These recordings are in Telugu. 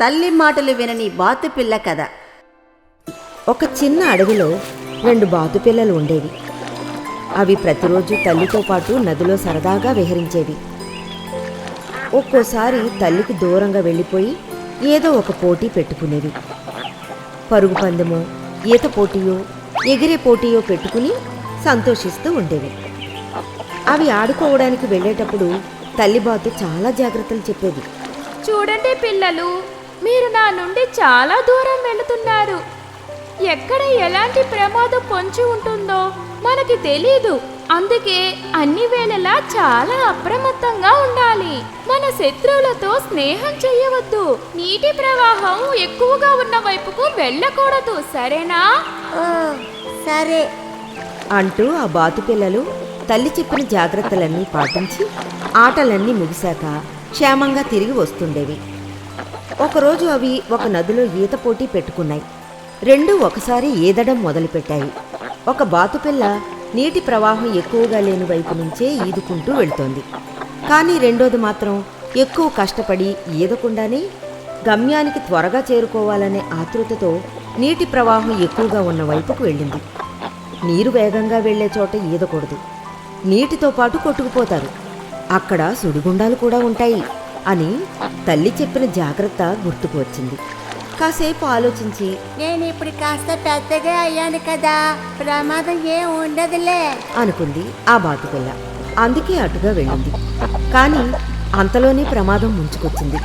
తల్లి మాటలు వినని బాతుపిల్ల కథ. ఒక చిన్న అడవిలో రెండు బాతుపిల్లలు ఉండేవి. అవి ప్రతిరోజు తల్లితో పాటు నదిలో సరదాగా విహరించేవి. ఒక్కోసారి తల్లికి దూరంగా వెళ్ళిపోయి ఏదో ఒక పోటీ పెట్టుకునేవి. పరుగు పందెమో ఈత పోటీయో ఎగిరే పోటీయో పెట్టుకుని సంతోషిస్తూ ఉండేవి. అవి ఆడుకోవడానికి వెళ్ళేటప్పుడు తల్లి బాతు చాలా జాగ్రత్తలు చెప్పేది. చూడండి పిల్లలు మీరు నా నుండి చాలా దూరం వెళుతున్నారు. ఎక్కడ ఎలాంటి ప్రమాదం పొంచి ఉంటుందో మనకి తెలీదు. అందుకే అన్ని వేళలా చాలా అప్రమత్తంగా ఉండాలి. మన శత్రువులతో స్నేహం చేయవద్దు. నీటి ప్రవాహం ఎక్కువగా ఉన్న వైపుకు వెళ్ళకూడదు. సరేనా? సరే. అంటూ ఆ బాతు పిల్లలు తల్లి చెప్పిన జాగ్రత్తలన్నీ పాటించి ఆటలన్నీ ముగిశాక క్షేమంగా తిరిగి వస్తుండేవి. ఒకరోజు అవి ఒక నదిలో ఈత పోటీ పెట్టుకున్నాయి. రెండూ ఒకసారి ఈదడం మొదలుపెట్టాయి. ఒక బాతుపిల్ల నీటి ప్రవాహం ఎక్కువగా లేని వైపు నుంచే ఈదుకుంటూ వెళ్తోంది. కానీ రెండోది మాత్రం ఎక్కువ కష్టపడి ఈదకుండానే గమ్యానికి త్వరగా చేరుకోవాలనే ఆతృతతో నీటి ప్రవాహం ఎక్కువగా ఉన్న వైపుకు వెళ్ళింది. నీరు వేగంగా వెళ్ళే చోట ఈదకూడదు. నీటితో పాటు కొట్టుకుపోతారు. అక్కడ సుడిగుండాలు కూడా ఉంటాయి. అని తల్లి చెప్పిన జాగ్రత్త గుర్తుకు వచ్చింది. కాసేపు ఆలోచించి నేను ఇప్పుడు కాస్త పెద్దగా అయ్యాను కదా ప్రమాదం ఏం ఉండదులే. అనుకుంది ఆ బాతుపిల్ల. అందుకే అటుగా వెళ్ళింది. కానీ అంతలోనే ప్రమాదం ముంచుకొచ్చింది.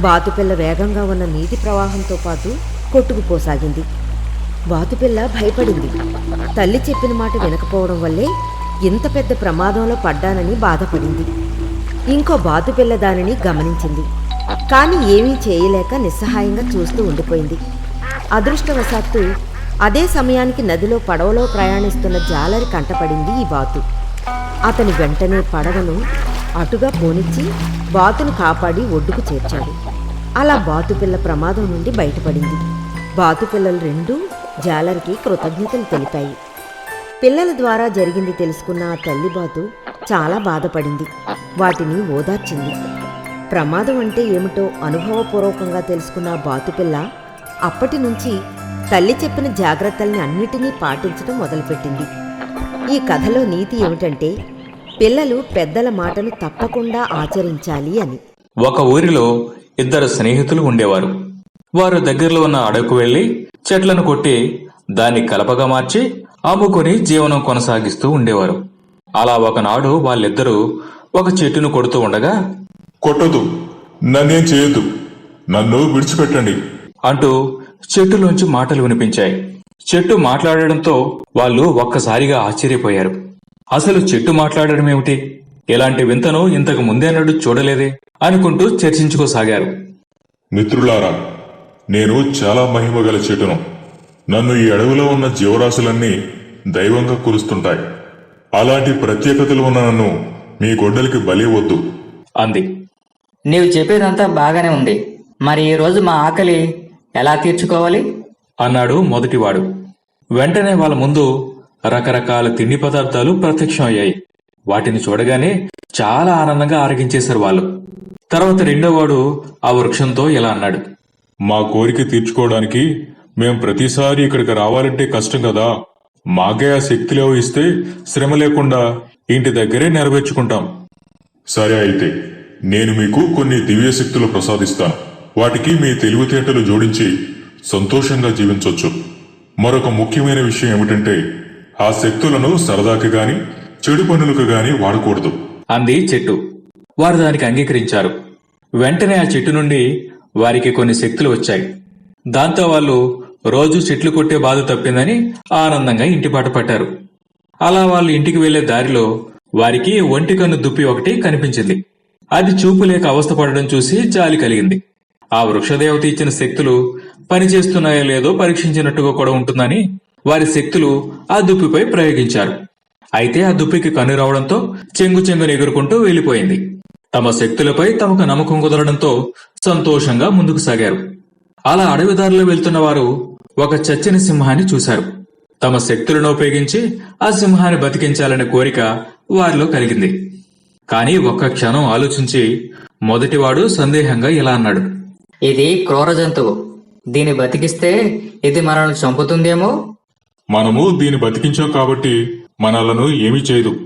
బాతుపిల్ల వేగంగా ఉన్న నీటి ప్రవాహంతో పాటు కొట్టుకుపోసాగింది. బాతుపిల్ల భయపడింది. తల్లి చెప్పిన మాట వినకపోవడం వల్లే ఇంత పెద్ద ప్రమాదంలో పడ్డానని బాధపడింది. ఇంకో బాతుపిల్ల దానిని గమనించింది. కానీ ఏమీ చేయలేక నిస్సహాయంగా చూస్తూ ఉండిపోయింది. అదృష్టవశాత్తు అదే సమయానికి నదిలో పడవలో ప్రయాణిస్తున్న జాలరి కంటపడింది ఈ బాతు. అతని వెంటనే పడవను అటుగా పోనిచ్చి బాతును కాపాడి ఒడ్డుకు చేర్చాడు. అలా బాతుపిల్ల ప్రమాదం నుండి బయటపడింది. బాతుపిల్లలు రెండూ జాలరికి కృతజ్ఞతలు తెలిపాయి. పిల్లల ద్వారా జరిగింది తెలుసుకున్న ఆ తల్లి బాతు చాలా బాధపడింది. వాటిని ఓదార్చింది. ప్రమాదం అంటే ఏమిటో అనుభవపూర్వకంగా తెలుసుకున్న బాతుపిల్ల అప్పటి నుంచి తల్లి చెప్పిన జాగ్రత్తల్ని అన్నిటినీ పాటించడం మొదలుపెట్టింది. ఈ కథలో నీతి ఏమిటంటే పిల్లలు పెద్దల మాటలు తప్పకుండా ఆచరించాలి అని. ఒక ఊరిలో ఇద్దరు స్నేహితులు ఉండేవారు. వారు దగ్గరలో ఉన్న అడవికి వెళ్ళి చెట్లను కొట్టి దాన్ని కలపగా మార్చి అమ్ముకొని జీవనం కొనసాగిస్తూ ఉండేవారు. అలా ఒకనాడు వాళ్ళిద్దరూ ఒక చెట్టును కొడుతూ ఉండగా కొట్టదు నన్నేం చేయొద్దు నన్ను విడిచిపెట్టండి. అంటూ చెట్టులోంచి మాటలు వినిపించాయి. చెట్టు మాట్లాడడంతో వాళ్ళు ఒక్కసారిగా ఆశ్చర్యపోయారు. అసలు చెట్టు మాట్లాడడం ఏమిటి? ఇలాంటి వింతను ఇంతకు ముందేనాడు చూడలేదే అనుకుంటూ చర్చించుకోసాగారు. మిత్రులారా నేను చాలా మహిమ గల చెట్టును. నన్ను ఈ అడవిలో ఉన్న జీవరాశులన్నీ దైవంగా కురుస్తుంటాయి. అలాంటి ప్రత్యేకతలు ఉన్న నన్ను మీ గొడ్డలికి బలి వద్దు. అంది. నీవు చెప్పేదంతా బాగానే ఉంది. మరి ఈ రోజు మా ఆకలి ఎలా తీర్చుకోవాలి? అన్నాడు మొదటివాడు. వెంటనే వాళ్ళ ముందు రకరకాల తిండి పదార్థాలు ప్రత్యక్షం అయ్యాయి వాటిని చూడగానే చాలా ఆనందంగా ఆరగించేశారు వాళ్ళు. తర్వాత రెండోవాడు ఆ వృక్షంతో ఇలా అన్నాడు. మా కోరిక తీర్చుకోవడానికి మేం ప్రతిసారి ఇక్కడికి రావాలంటే కష్టం కదా. మాకే ఆ శక్తిలో ఇస్తే శ్రమ లేకుండా ఇంటి దగ్గరే నెరవేర్చుకుంటాం. సరే అయితే నేను మీకు కొన్ని దివ్య శక్తులు ప్రసాదిస్తాను. వాటికి మీ తెలివితేటలు జోడించి సంతోషంగా జీవించొచ్చు. మరొక ముఖ్యమైన విషయం ఏమిటంటే ఆ శక్తులను సరదాకి గాని చెడు పనులకు గాని వాడకూడదు. అంది చెట్టు. వారు దానికి అంగీకరించారు. వెంటనే ఆ చెట్టు నుండి వారికి కొన్ని శక్తులు వచ్చాయి. దాంతో వాళ్ళు రోజు చెట్లు కొట్టే బాధ తప్పిందని ఆనందంగా ఇంటిపాట పట్టారు. అలా వాళ్ళు ఇంటికి వెళ్ళే దారిలో వారికి ఒంటి కన్ను దుప్పి ఒకటి కనిపించింది. అది చూపు లేక అవస్థపడడం చూసి జాలి కలిగింది. ఆ వృక్షదేవత ఇచ్చిన శక్తులు పనిచేస్తున్నాయో లేదో పరీక్షించినట్టుగా కూడా ఉంటుందని వారి శక్తులు ఆ దుప్పిపై ప్రయోగించారు. అయితే ఆ దుప్పికి కన్ను రావడంతో చెంగు చెంగును ఎగురుకుంటూ వెళ్ళిపోయింది తమ శక్తులపై తమకు నమ్మకం కుదరడంతో సంతోషంగా ముందుకు సాగారు. అలా అడవిదారిలో వెళ్తున్న వారు ఒక చచ్చిన సింహాన్ని చూశారు. తమ శక్తులను ఉపయోగించి ఆ సింహాన్ని బతికించాలనే కోరిక వారిలో కలిగింది. కాని ఒక్క క్షణం ఆలోచించి మొదటివాడు సందేహంగా ఇలా అన్నాడు. ఇది క్రూర జంతువు. దీన్ని బతికిస్తే ఇది మనల్ని చంపుతుందేమో? మనము దీన్ని బతికించాం కాబట్టి మనలను ఏమీ చేయదు.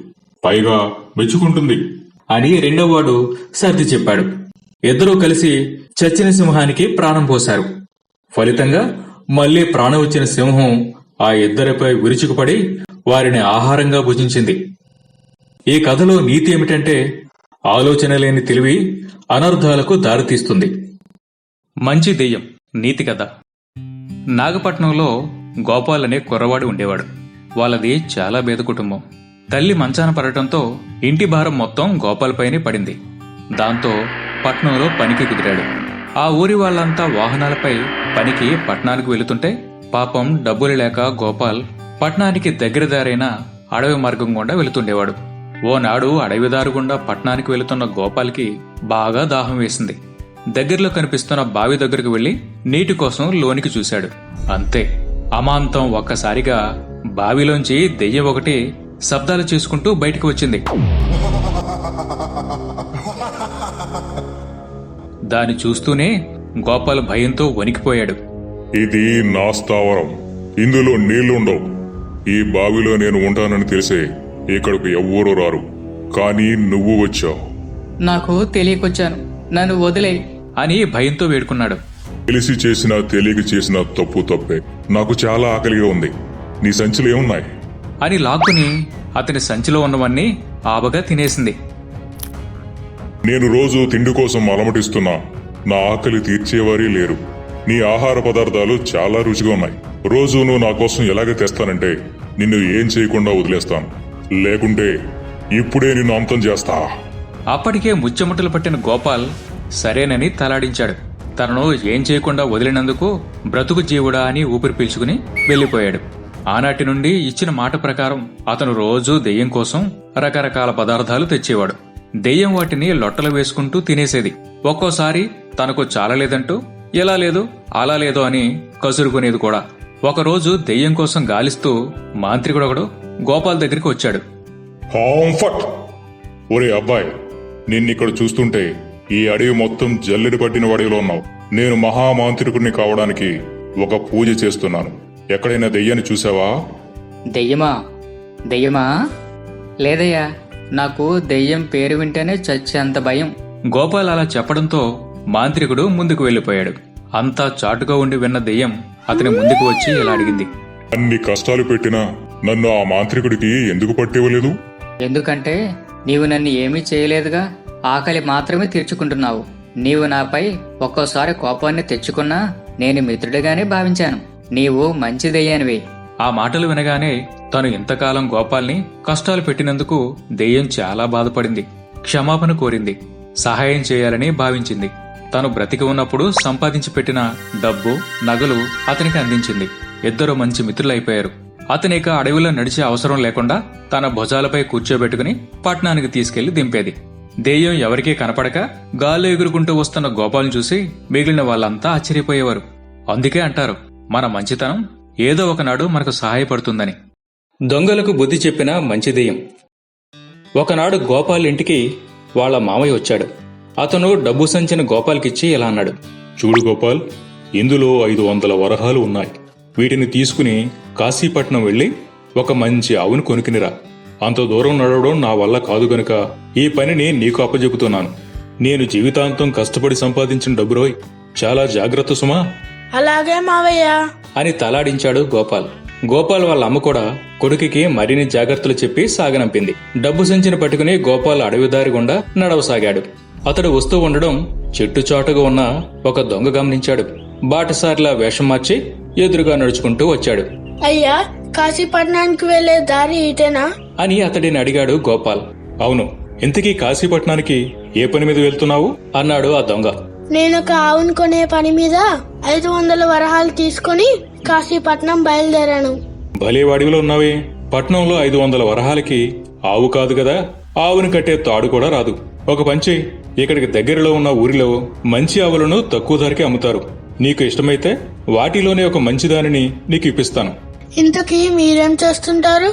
పైగా మెచ్చుకుంటుంది. అని రెండోవాడు సర్ది చెప్పాడు. ఇద్దరూ కలిసి చచ్చిన సింహానికి ప్రాణం పోశారు. ఫలితంగా మళ్ళీ ప్రాణం వచ్చిన సింహం ఆ ఇద్దరిపై విరుచుకుపడి వారిని ఆహారంగా భుజించింది. ఈ కథలో నీతి ఏమిటంటే ఆలోచన లేని తెలివి అనర్థాలకు దారితీస్తుంది. మంచి దెయ్యం నీతి కథ. నాగపట్నంలో గోపాల్ అనే కుర్రవాడు ఉండేవాడు. వాళ్ళది చాలా పేద కుటుంబం. తల్లి మంచాన పడటంతో ఇంటి భారం మొత్తం గోపాల్ పైనే పడింది. దాంతో పట్నంలో పనికి కుదిరాడు. ఆ ఊరి వాళ్ళంతా వాహనాలపై పనికి పట్నానికి వెళుతుంటే పాపం డబ్బులు లేక గోపాల్ పట్నానికి దగ్గర దారైన అడవి మార్గం గుండా వెళుతుండేవాడు. ఓనాడు అడవిదారు గుండా పట్నానికి వెళుతున్న గోపాల్కి బాగా దాహం వేసింది. దగ్గరలో కనిపిస్తున్న బావి దగ్గరకు వెళ్ళి నీటి కోసం లోనికి చూశాడు. అంతే అమాంతం ఒక్కసారిగా బావిలోంచి దెయ్యం ఒకటి శబ్దాలు చేసుకుంటూ బయటికి వచ్చింది. దాన్ని చూస్తూనే గోపాల్ భయంతో వణికిపోయాడు. ఇది నా స్థావరం. ఇందులో నీళ్ళుండవు. ఈ బావిలో నేను ఉంటానని తెలిసే ఇక్కడకు ఎవ్వరూ రారు. కానీ నువ్వు వచ్చావు. నాకు తెలియకొచ్చాను. నన్ను వదిలే అని భయంతో వేడుకున్నాడు. తెలిసి చేసిన తెలియక చేసిన తప్పు తప్పే. నాకు చాలా ఆకలిగా ఉంది. నీ సంచులు ఏమున్నాయి? అని లాక్కుని అతని సంచిలో ఉన్నవన్నీ ఆబగా తినేసింది. నేను రోజు తిండి కోసం అలమటిస్తున్నా. నా ఆకలి తీర్చేవారే లేరు. నీ ఆహార పదార్థాలు చాలా రుచిగా ఉన్నాయి. రోజు నువ్వు నా కోసం ఎలాగ తెస్తానంటే నిన్ను ఏం చేయకుండా వదిలేస్తాను. లేకుంటే ఇప్పుడే నిన్ను అంతం చేస్తా. అప్పటికే ముచ్చెముట్టలు పట్టిన గోపాల్ సరేనని తలాడించాడు. తనను ఏం చేయకుండా వదిలినందుకు బ్రతుకు జీవుడా అని ఊపిరి పీల్చుకుని వెళ్ళిపోయాడు. ఆనాటి నుండి ఇచ్చిన మాట ప్రకారం అతను రోజూ దెయ్యం కోసం రకరకాల పదార్థాలు తెచ్చేవాడు. దెయ్యం వాటిని లొట్టలు వేసుకుంటూ తినేసేది. ఒక్కోసారి తనకు చాలలేదంటూ ఎలా లేదు అలా లేదు అని కసురుకునేది కూడా. ఒకరోజు దెయ్యం కోసం గాలిస్తూ మాంత్రికుడొకడు గోపాల్ దగ్గరికి వచ్చాడు. హాంఫట్ ఒరే అబ్బాయి నిన్నిక్కడ చూస్తుంటే ఈ అడవి మొత్తం జల్లెడ పట్టిన వాడిలో ఉన్నావు. నేను మహామాంత్రికుడిని కావడానికి ఒక పూజ చేస్తున్నాను. ఎక్కడైనా దెయ్యాన్ని చూసావా? దెయ్యమా? దెయ్యమా? లేదయ్యా నాకు దెయ్యం పేరు వింటేనే చచ్చేంత భయం. గోపాల్ అలా చెప్పడంతో మాంత్రికుడు ముందుకు వెళ్ళిపోయాడు అంతా చాటుగా ఉండి విన్న దెయ్యం అతని ముందుకు వచ్చి ఇలా అడిగింది. అన్ని కష్టాలు పెట్టినా నన్ను ఆ మాంత్రికుడికి ఎందుకు పట్టివ్వలేదు ఎందుకంటే నీవు నన్ను ఏమీ చేయలేదుగా ఆకలి మాత్రమే తీర్చుకుంటున్నావు. నీవు నాపై ఒక్కోసారి కోపాన్ని తెచ్చుకున్నా నేను మిత్రుడిగానే భావించాను. నీవు మంచి దెయ్యానివి. ఆ మాటలు వినగానే తను ఇంతకాలం గోపాల్ని కష్టాలు పెట్టినందుకు దెయ్యం చాలా బాధపడింది క్షమాపణ కోరింది సహాయం చేయాలని భావించింది. తను బ్రతికి ఉన్నప్పుడు సంపాదించి పెట్టిన డబ్బు నగలు అతనికి అందించింది. ఇద్దరు మంచి మిత్రులైపోయారు. అతనిక అడవిలో నడిచే అవసరం లేకుండా తన భుజాలపై కూర్చోబెట్టుకుని పట్నానికి తీసుకెళ్ళి దింపేది. దెయ్యం ఎవరికీ కనపడక గాల్లో ఎగురుకుంటూ వస్తున్న గోపాల్ని చూసి మిగిలిన వాళ్ళంతా ఆశ్చర్యపోయేవారు. అందుకే అంటారు మన మంచితనం ఏదో ఒకనాడు మనకు సహాయపడుతుందని. దొంగలకు బుద్ధి చెప్పిన మంచి దెయ్యం ఒకనాడు గోపాల్ ఇంటికి వాళ్ళ మామయ్య వచ్చాడు. అతను డబ్బు సంచిన గోపాల్కిచ్చి ఇలా అన్నాడు. చూడు గోపాల్ ఇందులో ఐదు వందల వరహాలు ఉన్నాయి. వీటిని తీసుకుని కాశీపట్నం వెళ్ళి ఒక మంచి ఆవును కొనుక్కునిరా. అంత దూరం నడవడం నా వల్ల కాదు గనుక ఈ పనిని నీకు అప్పజెపుతున్నాను నేను జీవితాంతం కష్టపడి సంపాదించిన డబ్బు రోయ్. చాలా జాగ్రత్త సుమా. అలాగే మావయ్య. అని తలాడించాడు గోపాల్. గోపాల్ వాళ్ళ అమ్మ కూడా కొడుకుకి మరిన్ని జాగ్రత్తలు చెప్పి సాగనంపింది. డబ్బు సంచిని పట్టుకుని గోపాల్ అడవిదారి గుండా నడవసాగాడు. అతడు వస్తూ ఉండడం చెట్టు చాటుగా ఉన్న ఒక దొంగ గమనించాడు. బాటసారిలా వేషం మార్చి ఎదురుగా నడుచుకుంటూ వచ్చాడు. అయ్యా కాశీపట్నానికి వెళ్ళే దారి ఇటేనా? అని అతడిని అడిగాడు గోపాల్. అవును ఇంతకీ కాశీపట్నానికి ఏ పని మీద వెళ్తున్నావు? అన్నాడు ఆ దొంగ. నేను ఒక ఆవును కొనే పని మీద ఐదు వందల వరహాలు తీసుకుని కాశీపట్నం బయలుదేరాను. భలే వాడివిలో ఉన్నావే. పట్నంలో ఐదు వందల వరహాలకి ఆవు కాదు కదా. ఆవుని కట్టే తాడు కూడా రాదు. ఒక పంచి ఇక్కడికి దగ్గరలో ఉన్న ఊరిలో మంచి ఆవులను తక్కువ ధరకే అమ్ముతారు. నీకు ఇష్టమైతే వాటిలోనే ఒక మంచి దానిని నీకు ఇప్పిస్తాను. ఇంతకీ మీరేం చేస్తుంటారు?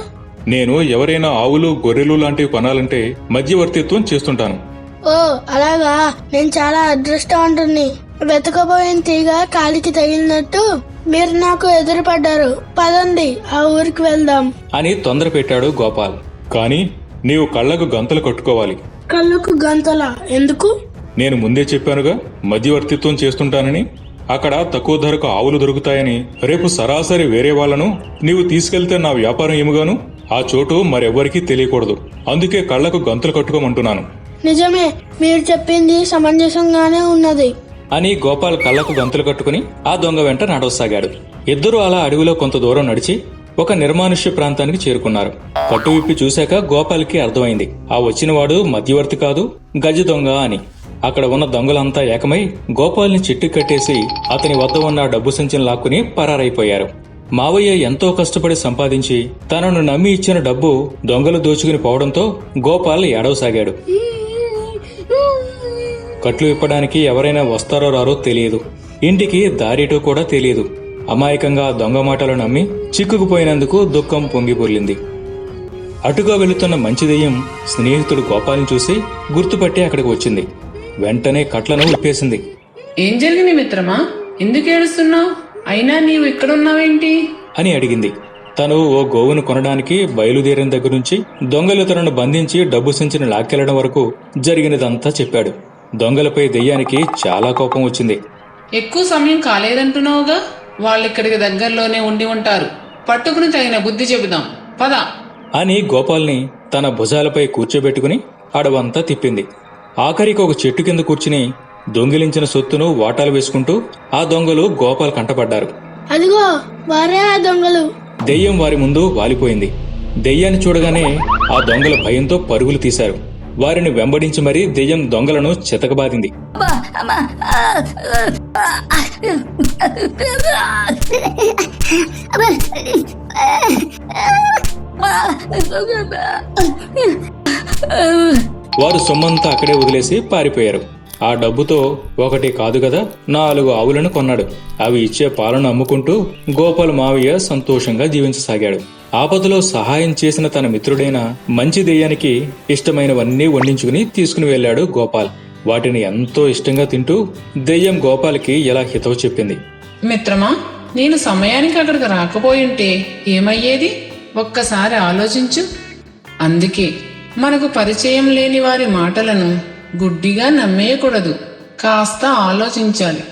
నేను ఎవరైనా ఆవులు గొర్రెలు లాంటివి కొనాలంటే మధ్యవర్తిత్వం చేస్తుంటాను. ఓ అలాగా. నేను చాలా అదృష్టవంతుణ్ణి. వెతకబోయిన తీగ కాలికి తగిలినట్టు మీరు నాకు ఎదురుపడ్డారు. పదండి ఆ ఊరికి వెళ్దాం. అని తొందర పెట్టాడు గోపాల్. కానీ నీవు కళ్ళకు గంతలు కట్టుకోవాలి. కళ్ళకు గంతల? ఎందుకు? నేను ముందే చెప్పానుగా మధ్యవర్తిత్వం చేస్తుంటానని అక్కడ తక్కువ ధరకు ఆవులు దొరుకుతాయని రేపు సరాసరి వేరే వాళ్ళను నీవు తీసుకెళ్తే నా వ్యాపారం ఏముగాను? ఆ చోటు మరెవ్వరికీ తెలియకూడదు. అందుకే కళ్ళకు గంతలు కట్టుకోమంటున్నాను. నిజమే మీరు చెప్పింది సమంజసంగానే ఉన్నది. అని గోపాల్ కళ్ళకు గంతులు కట్టుకుని ఆ దొంగ వెంట నడవసాగాడు. ఇద్దరూ అలా అడవిలో కొంత దూరం నడిచి ఒక నిర్మానుష్య ప్రాంతానికి చేరుకున్నారు. పట్టు విప్పి చూశాక గోపాల్కి అర్థమైంది. ఆ వచ్చినవాడు మధ్యవర్తి కాదు గజ దొంగ అని. అక్కడ ఉన్న దొంగలంతా ఏకమై గోపాల్ని చిట్టు కట్టేసి అతని వద్ద ఉన్న డబ్బు సంచిని లాక్కుని పరారైపోయారు. మావయ్య ఎంతో కష్టపడి సంపాదించి తనను నమ్మి ఇచ్చిన డబ్బు దొంగలు దోచుకుని పోవడంతో గోపాల్ ఏడవసాగాడు. కట్లు విప్పడానికి ఎవరైనా వస్తారో రారో తెలియదు. ఇంటికి దారిటో కూడా తెలియదు. అమాయకంగా దొంగ మాటలు నమ్మి చిక్కుకుపోయినందుకు దుఃఖం పొంగిపొర్లింది అటుగా వెళుతున్న మంచి దెయ్యం స్నేహితుడు గోపాల్ని చూసి గుర్తుపట్టి అక్కడికి వచ్చింది. వెంటనే కట్లను విప్పేసింది. ఏం జరిగింది మిత్రమా? ఎందుకు ఏడుస్తున్నావు? అయినా నీవు ఇక్కడున్నావేంటి? అని అడిగింది. తను ఓ గోవును కొనడానికి బయలుదేరిన దగ్గర నుంచి దొంగలు తనను బంధించి డబ్బు సంచిని లాక్కెళ్ళడం వరకు జరిగినదంతా చెప్పాడు. దొంగలపై దెయ్యానికి చాలా కోపం వచ్చింది. ఎక్కువ సమయం కాలేదంటున్నావుగా? వాళ్ళు ఇక్కడికి దగ్గరలోనే ఉండి ఉంటారు. పట్టుకుని తగిన బుద్ధి చెబుదాం. పద. అని గోపాల్ని తన భుజాలపై కూర్చోబెట్టుకుని అడవంతా తిప్పింది. ఆఖరికి ఒక చెట్టు కింద కూర్చుని దొంగిలించిన సొత్తును వాటాలు వేసుకుంటూ ఆ దొంగలు గోపాల్ కంటపడ్డారు. అదిగో వారే ఆ దొంగలు. దెయ్యం వారి ముందు వాలిపోయింది. దెయ్యాన్ని చూడగానే ఆ దొంగల భయంతో పరుగులు తీశారు. వారిని వెంబడించి మరీ దెయ్యం దొంగలను చితకబాదింది. వారు సొమ్మంతా అక్కడే వదిలేసి పారిపోయారు. ఆ డబ్బుతో ఒకటి కాదు కదా నాలుగు ఆవులను కొన్నాడు. అవి ఇచ్చే పాలను అమ్ముకుంటూ గోపాల్ మావయ్య సంతోషంగా జీవించసాగాడు. ఆపదలో సహాయం చేసిన తన మిత్రుడైన మంచి దెయ్యానికి ఇష్టమైనవన్నీ వండించుకుని తీసుకుని వెళ్ళాడు గోపాల్. వాటిని ఎంతో ఇష్టంగా తింటూ దెయ్యం గోపాల్కి ఎలా హితవు చెప్పింది. మిత్రమా నేను సమయానికి అక్కడికి రాకపోయింటే ఏమయ్యేది? ఒక్కసారి ఆలోచించు. అందుకే మనకు పరిచయం లేని వారి మాటలను గుడ్డిగా నమ్మేయకూడదు. కాస్త ఆలోచించాలి.